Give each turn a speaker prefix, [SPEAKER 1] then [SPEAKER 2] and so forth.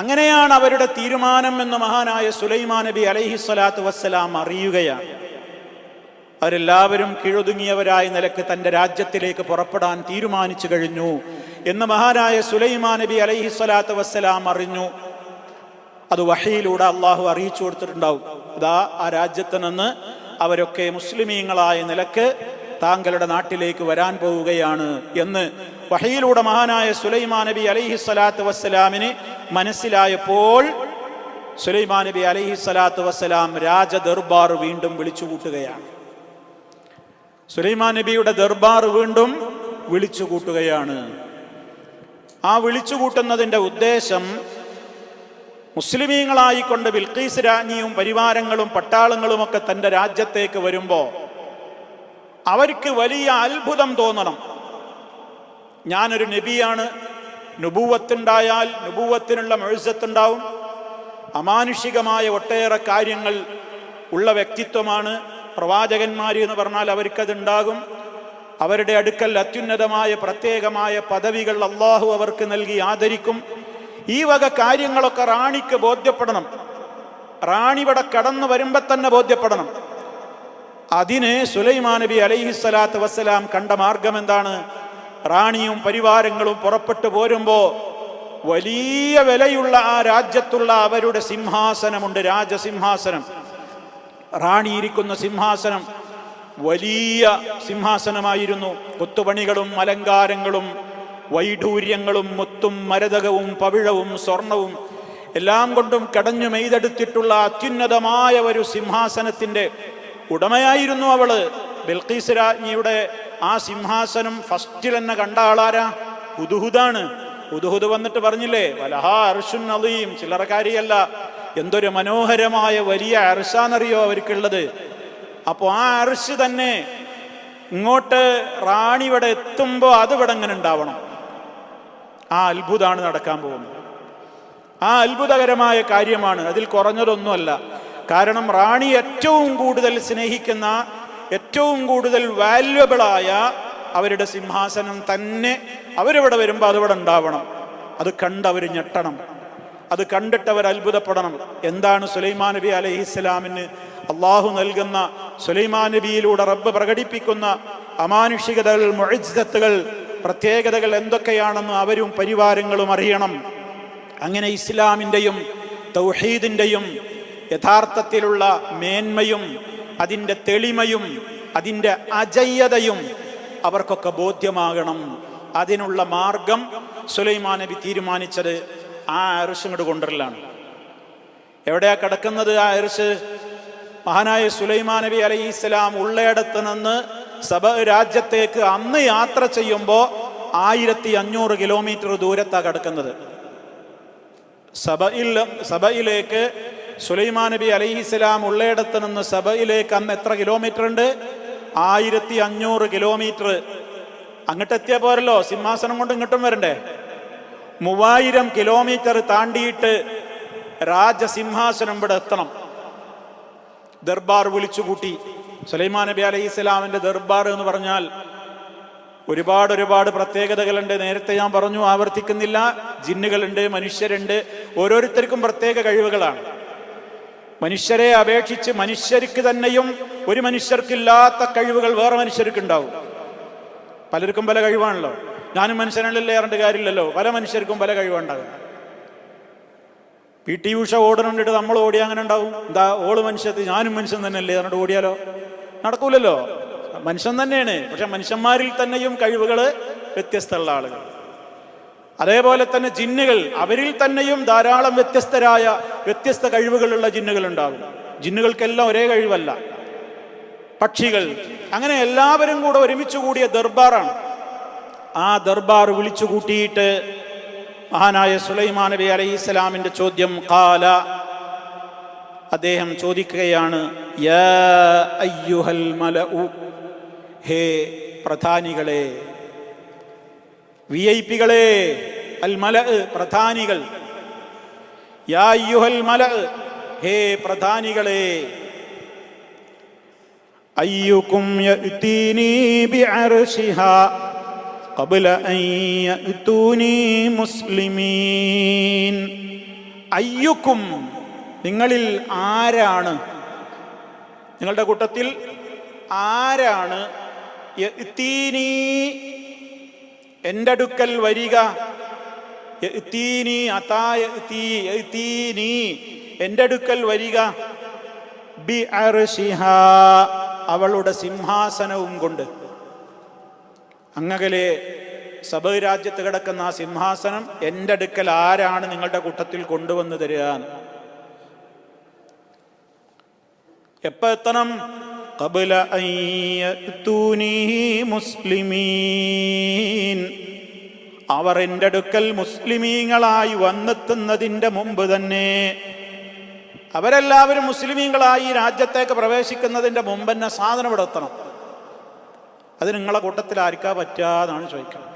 [SPEAKER 1] അങ്ങനെയാണ് അവരുടെ തീരുമാനം എന്ന് മഹാനായ സുലൈമാ നബി അലൈഹി സ്വലാത്തു വസ്സലാം അറിയുകയാണ്. അവരെല്ലാവരും കീഴൊതുങ്ങിയവരായ നിലയ്ക്ക് തന്റെ രാജ്യത്തിലേക്ക് പുറപ്പെടാൻ തീരുമാനിച്ചു കഴിഞ്ഞു എന്ന് മഹാനായ സുലൈമാ നബി അലൈഹി സ്വലാത്തു വസ്സലാം അറിഞ്ഞു. അത് വഹയിലൂടെ അള്ളാഹു അറിയിച്ചു കൊടുത്തിട്ടുണ്ടാവും. അതാ ആ രാജ്യത്ത് നിന്ന് അവരൊക്കെ മുസ്ലിമീങ്ങളായ നിലയ്ക്ക് താങ്കളുടെ നാട്ടിലേക്ക് വരാൻ പോവുകയാണ് എന്ന് വഹയിലൂടെ മഹാനായ സുലൈമാ നബി അലൈഹി സ്വലാത്തു വസ്സലാമിന് മനസ്സിലായപ്പോൾ സുലൈമാൻ നബി അലൈഹി സ്വലാത്തു വസ്സലാം രാജ ദർബാർ വീണ്ടും വിളിച്ചു കൂട്ടുകയാണ് സുലൈമാൻ നബിയുടെ ദർബാർ വീണ്ടും വിളിച്ചു കൂട്ടുകയാണ് ആ വിളിച്ചു കൂട്ടുന്നതിന്റെ ഉദ്ദേശം മുസ്ലിമീങ്ങളായിക്കൊണ്ട് ബിൽക്കീസ് രാജ്ഞിയും പരിവാരങ്ങളും പട്ടാളങ്ങളുമൊക്കെ തന്റെ രാജ്യത്തേക്ക് വരുമ്പോൾ അവർക്ക് വലിയ അത്ഭുതം തോന്നണം. ഞാനൊരു നബിയാണ് നുബൂവത്തുണ്ടായാൽ നുപൂവത്തിനുള്ള മെഴുസത്തുണ്ടാവും അമാനുഷികമായ ഒട്ടേറെ കാര്യങ്ങൾ ഉള്ള വ്യക്തിത്വമാണ് പ്രവാചകന്മാർ എന്ന് പറഞ്ഞാൽ അവർക്കതുണ്ടാകും. അവരുടെ അടുക്കൽ അത്യുന്നതമായ പ്രത്യേകമായ പദവികൾ അള്ളാഹു അവർക്ക് നൽകി ആദരിക്കും. ഈ വക കാര്യങ്ങളൊക്കെ റാണിക്ക് ബോധ്യപ്പെടണം. റാണി ഇവിടെ കടന്നു വരുമ്പോൾ തന്നെ ബോധ്യപ്പെടണം. അതിന് സുലൈമാൻ നബി അലൈഹി സ്വലാത്ത് വസ്സലാം കണ്ട മാർഗം എന്താണ്? റാണിയും പരിവാരങ്ങളും പുറപ്പെട്ടു പോരുമ്പോ വലിയ വിലയുള്ള ആ രാജ്യത്തുള്ള അവരുടെ സിംഹാസനമുണ്ട് രാജസിംഹാസനം. റാണി ഇരിക്കുന്ന സിംഹാസനം വലിയ സിംഹാസനമായിരുന്നു. കൊത്തുപണികളും അലങ്കാരങ്ങളും വൈഡൂര്യങ്ങളും മുത്തും മരതകവും പവിഴവും സ്വർണവും എല്ലാം കൊണ്ടും കടഞ്ഞു മെയ്തെടുത്തിട്ടുള്ള അത്യുന്നതമായ ഒരു സിംഹാസനത്തിന്റെ ഉടമയായിരുന്നു അവൾ. ബിൽക്കീസ് രാജ്ഞിയുടെ ആ സിംഹാസനം ഫസ്റ്റിൽ തന്നെ കണ്ട ആളാരാ? ഉദുഹുദാണ്. ഉദുഹുദ് വന്നിട്ട് പറഞ്ഞില്ലേ വലഹാ അർഷുൻ അലീം ചില്ലറക്കാരിയല്ല. എന്തൊരു മനോഹരമായ വലിയ അർഷാന്നറിയോ അവർക്കുള്ളത്. അപ്പോൾ ആ അർഷ് തന്നെ ഇങ്ങോട്ട് റാണി ഇവിടെ എത്തുമ്പോൾ അത് ഇവിടെ എങ്ങനെ ഉണ്ടാവണം? ആ അത്ഭുതമാണ് നടക്കാൻ പോകുന്നത്. ആ അത്ഭുതകരമായ കാര്യമാണ്. അതിൽ കുറഞ്ഞതൊന്നുമല്ല. കാരണം റാണി ഏറ്റവും കൂടുതൽ സ്നേഹിക്കുന്ന ഏറ്റവും കൂടുതൽ വാല്യുവബിളായ അവരുടെ സിംഹാസനം തന്നെ അവരിവിടെ വരുമ്പോൾ അതിവിടെ ഉണ്ടാവണം. അത് കണ്ടവർ ഞെട്ടണം. അത് കണ്ടിട്ട് അവർ അത്ഭുതപ്പെടണം. എന്താണ് സുലൈമാൻ നബി അലൈഹി ഇസ്ലാമിന് അള്ളാഹു നൽകുന്ന സുലൈമാൻ നബിയിലൂടെ റബ്ബ് പ്രകടിപ്പിക്കുന്ന അമാനുഷികതകൾ മൊഴിജത്തുകൾ പ്രത്യേകതകൾ എന്തൊക്കെയാണെന്ന് അവരും പരിവാരങ്ങളും അറിയണം. അങ്ങനെ ഇസ്ലാമിന്റെയും തൗഹീദിന്റെയും യഥാർത്ഥത്തിലുള്ള മേന്മയും അതിന്റെ തെളിമയും അതിന്റെ അജയ്യതയും അവർക്കൊക്കെ ബോധ്യമാകണം. അതിനുള്ള മാർഗം സുലൈമാൻ നബി തീരുമാനിച്ചത് ആ അരിശ് ഇങ്ങോട്ട് കൊണ്ടുവരലാണ്. എവിടെയാ കിടക്കുന്നത് ആ അരിശ്? മഹാനായ സുലൈമാ നബി അലൈഹി ഇസ്ലാം ഉള്ളയിടത്ത് നിന്ന് സഭ രാജ്യത്തേക്ക് അന്ന് യാത്ര ചെയ്യുമ്പോൾ ആയിരത്തി അഞ്ഞൂറ് കിലോമീറ്റർ ദൂരത്താണ് കിടക്കുന്നത്. സഭയിൽ സഭയിലേക്ക് സുലൈമാൻ നബി അലൈഹിസ്സലാം ഉള്ളയിടത്ത് നിന്ന് സഭയിലേക്ക് അന്ന് എത്ര കിലോമീറ്റർ ഉണ്ട്? ആയിരത്തി അഞ്ഞൂറ് കിലോമീറ്റർ അങ്ങോട്ടെത്തിയ പോരല്ലോ സിംഹാസനം കൊണ്ട് ഇങ്ങോട്ടും വരണ്ടേ? മൂവായിരം കിലോമീറ്റർ താണ്ടിയിട്ട് രാജസിംഹാസനം ഇവിടെ എത്തണം. ദർബാർ വിളിച്ചുകൂട്ടി സുലൈമാൻ നബി അലൈഹി സ്വലാമിന്റെ ദർബാർ എന്ന് പറഞ്ഞാൽ ഒരുപാട് ഒരുപാട് പ്രത്യേകതകളുണ്ട്. നേരത്തെ ഞാൻ പറഞ്ഞു ആവർത്തിക്കുന്നില്ല. ജിന്നുകളുണ്ട് മനുഷ്യരുണ്ട്. ഓരോരുത്തർക്കും പ്രത്യേക കഴിവുകളാണ്. മനുഷ്യരെ അപേക്ഷിച്ച് മനുഷ്യർക്ക് തന്നെയും ഒരു മനുഷ്യർക്കില്ലാത്ത കഴിവുകൾ വേറെ മനുഷ്യർക്കുണ്ടാവും. പലർക്കും പല കഴിവാണല്ലോ. ഞാനും മനുഷ്യനല്ലേ ഏറേണ്ട കാര്യമില്ലല്ലോ. പല മനുഷ്യർക്കും പല കഴിവുണ്ടാകും പി ടി ഉഷ ഓടണുണ്ടിട്ട് നമ്മൾ ഓടിയാൽ അങ്ങനെ ഉണ്ടാവും. എന്താ ഓൾ മനുഷ്യത്ത് ഞാനും മനുഷ്യൻ തന്നെയല്ലേ എന്നിട്ട് ഓടിയാലോ? നടക്കൂലല്ലോ. മനുഷ്യൻ തന്നെയാണ്. പക്ഷെ മനുഷ്യന്മാരിൽ തന്നെയും കഴിവുകൾ വ്യത്യസ്തമുള്ള ആളുകൾ അതേപോലെ തന്നെ ജിന്നുകൾ അവരിൽ തന്നെയും ധാരാളം വ്യത്യസ്തരായ വ്യത്യസ്ത കഴിവുകളുള്ള ജിന്നുകൾ ഉണ്ടാകും. ജിന്നുകൾക്കെല്ലാം ഒരേ കഴിവല്ല. പക്ഷികൾ. അങ്ങനെ എല്ലാവരും കൂടെ ഒരുമിച്ച് കൂടിയ ദർബാറാണ്. ആ ദർബാർ വിളിച്ചു കൂട്ടിയിട്ട് മഹാനായ സുലൈമാൻ നബി അലൈഹി ഇസ്ലാമിന്റെ ചോദ്യം കാല അദ്ദേഹം ചോദിക്കുകയാണ് ഹേ പ്രധാനികളെ വി ഐ പികളെ അൽ മല പ്രധാനികൾ യാ അയ്യുഹൽ മല ഹേ പ്രധാനികളെ അയ്യുക്കും യഅ്തീനി ബിഅർശിഹാ قبل أن يأتوني مسلمين അയ്യുക്കും നിങ്ങളിൽ ആരാണ് നിങ്ങളുടെ കൂട്ടത്തിൽ ആരാണ് യഅ്തീനി എന്റെ അടുക്കൽ വരിക എന്റെ അടുക്കൽ വരിക. ബി അവളുടെ സിംഹാസനവും കൊണ്ട്. അങ്ങകലെ സഭ രാജ്യത്ത് കിടക്കുന്ന ആ സിംഹാസനം എന്റെ അടുക്കൽ ആരാണ് നിങ്ങളുടെ കൂട്ടത്തിൽ കൊണ്ടുവന്ന് തരിക എന്ന്. എപ്പ എത്തണം? قبل أن يأتوني മുസ്ലിമീൻ അവർ എൻ്റെ അടുക്കൽ മുസ്ലിമീങ്ങളായി വന്നെത്തുന്നതിൻ്റെ മുമ്പ് തന്നെ അവരെല്ലാവരും മുസ്ലിമീങ്ങളായി ഈ രാജ്യത്തേക്ക് പ്രവേശിക്കുന്നതിൻ്റെ മുമ്പ് തന്നെ സാധനം ഇവിടെ എത്തണം അത് നിങ്ങളെ കൂട്ടത്തിൽ ആർക്കാ പറ്റാന്നാണ് ചോദിക്കുന്നത്